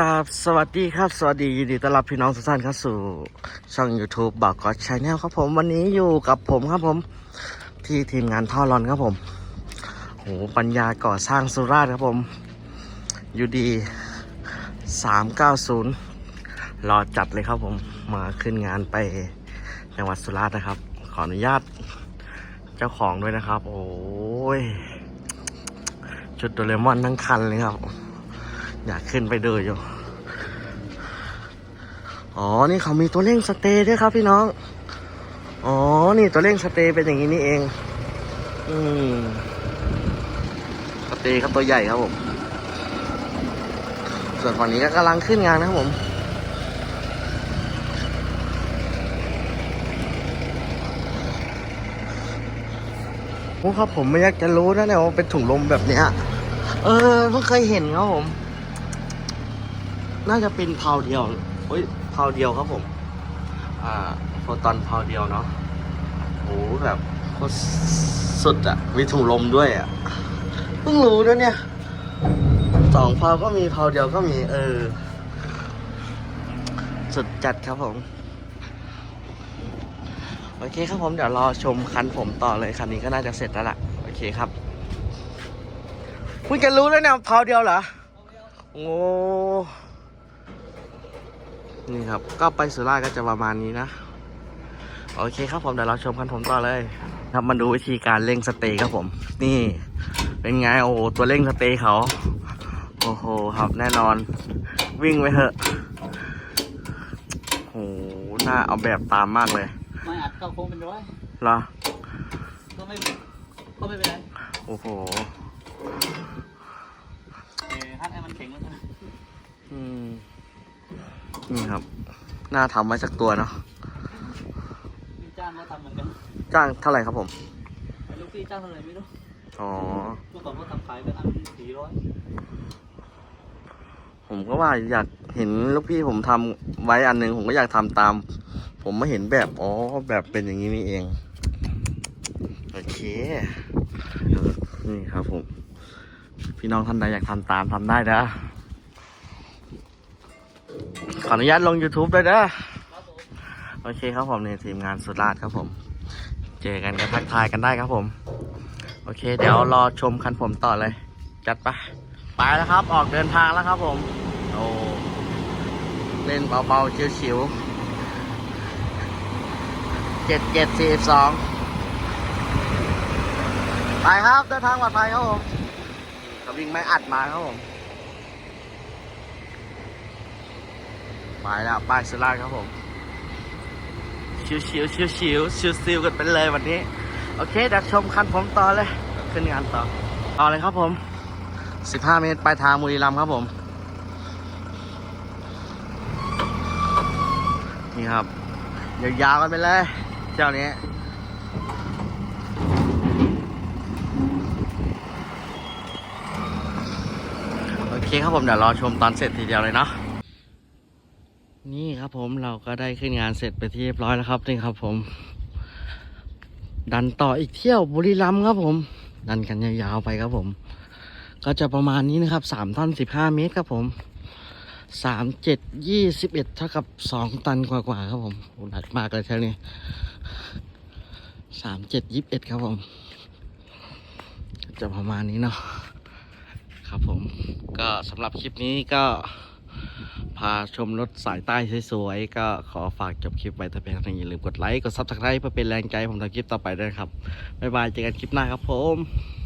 กับสวัสดีครับ สวัสดียินดีต้อนรับพี่น้องทุกท่านเข้าสู่ช่อง YouTube บอกกอดชาแนลครับผมวันนี้อยู่กับผมครับผม ที่ทีมงานท่อรอนครับผมโหปัญญาก่อสร้างสุราษฎร์ครับผมอยู่ดี390รอจัดเลยครับผมมาขึ้นงานไปจังหวัดสุราษฎร์นะครับ ขออนุญาตเจ้าของด้วยนะครับ โอ้ยชุดโดเรมอนทั้งคันเลยครับ อยากขึ้นไปดูอยู่ อ๋อ นี่เขามีตัวเร่งสเตย์ด้วยครับพี่น้อง อ๋อ นี่ตัวเร่งสเตย์เป็นอย่างนี้นี่เอง อืมสเตย์ครับตัวใหญ่ครับผม ส่วนฝั่งนี้ก็กำลังขึ้นงานนะครับผมโอ้ครับผมไม่อยากจะรู้นะเนี่ยว่าเป็นถุงลมแบบเนี้ย เออเพิ่งเคยเห็นครับผม น่าจะเป็นเพาเดียวเฮ้ยเพาเดียวครับผม อ่าโฟตอนเพาเดียวเนาะโอ้แบบโคตรสุดอะมีถุงลมด้วยอะเพิ่งรู้ด้วยเนี่ยสองเพาก็มีเพาเดียวก็มีเออ สุดจัดครับผม โอเคครับผมเดี๋ยวรอชมคันผมต่อเลยคันนี้ก็น่าจะเสร็จแล้วล่ะ โอเคครับคุณจะรู้แล้วเนี่ยเพาเดียวเหรอ โอ้ นี่ครับ ก็ไปสุราษฎร์ก็จะประมาณนี้นะ โอเคครับผมเดี๋ยวเราชมคันผมต่อเลย ครับมาดูวิธีการเร่งสเตย์ครับผม นี่ เป็นไงโอ้โหตัวเร่งสเตย์เขา โอ้โหครับแน่นอน วิ่งไปเถอะโอ้โหน่าเอาแบบตามมากเลยไม่อัดเข้าโค้งเป็นร้อยเหรอก็ไม่ก็ไม่เป็นไรโอ้โหเออฮัทให้มันแข็งแล้วนะอืม นี่ครับน่าทำไว้สักตัวเนาะพี่จ้างก็ทำเหมือนกันจ้างเท่าไหร่ครับผมไม่รู้พี่จ้างเท่าไหร่ไม่รู้อ๋อเมื่อก่อนก็ทำขายกันอันสี่ร้อยผมก็ว่าอยากเห็นลูกพี่ผมทำไว้อันหนึ่งผมก็อยากทำตาม ผมไม่เห็นแบบอ๋อแบบเป็นอย่างนี้นี่เองโอเคนี่ครับผม พี่น้องท่านใดอยากทำตามทำได้นะ ขออนุญาตลง YouTube ด้วยนะครับโอเคครับผมในทีมงานสุราษฎร์ครับผม เจอกันก็ทักทายกันได้ครับผม โอเค เดี๋ยวรอชมคันผมต่อเลย จัดไปไปแล้วครับ ออกเดินทางแล้วครับผมโอ้เล่นเบาๆชิวๆเจ็ดเจ็ดสี่สองไปครับเดินทางปลอดภัยครับผมเขาวิ่งไม่อัดมาครับผม ไปแล้วไปสุราษฎร์ครับผมชิวชิวชิวชิวชิวซิวกันไปเลยวันนี้ โอเคเดี๋ยวชมคันผมต่อเลย ขึ้นงานต่อ ต่อเลยครับผม 15 เมตรปลายทางบุรีรัมย์ครับผม นี่ครับ ยาวๆกันไปเลย เจ้านี้โอเคครับผมเดี๋ยวรอชมตอนเสร็จทีเดียวเลยเนาะ นี่ครับผมเราก็ได้ขึ้นงานเสร็จไปที่เรียบร้อยแล้วครับนี่ครับผม ดันต่ออีกเที่ยวบุรีรัมย์ครับผม ดันกันยาวๆไปครับผม ก็จะประมาณนี้นะครับสามท่อนสิบห้าเมตรครับผมสามเจ็ดยี่สิบเอ็ดเท่ากับสองตันกว่าๆครับผมโหหนักมากเลยเท่านี้สามเจ็ดยี่สิบเอ็ดครับผม จะประมาณนี้เนาะครับผม ก็สำหรับคลิปนี้ก็ พาชมรถสายใต้สวยๆ ก็ขอฝากจบคลิปไว้แต่เพียงเท่านี้อย่าลืมกดไลค์ กดซับสไครป์เพื่อเป็นแรงใจผมทำคลิปต่อไปด้วยนะครับ บ๊ายบาย เจอกันคลิปหน้าครับผม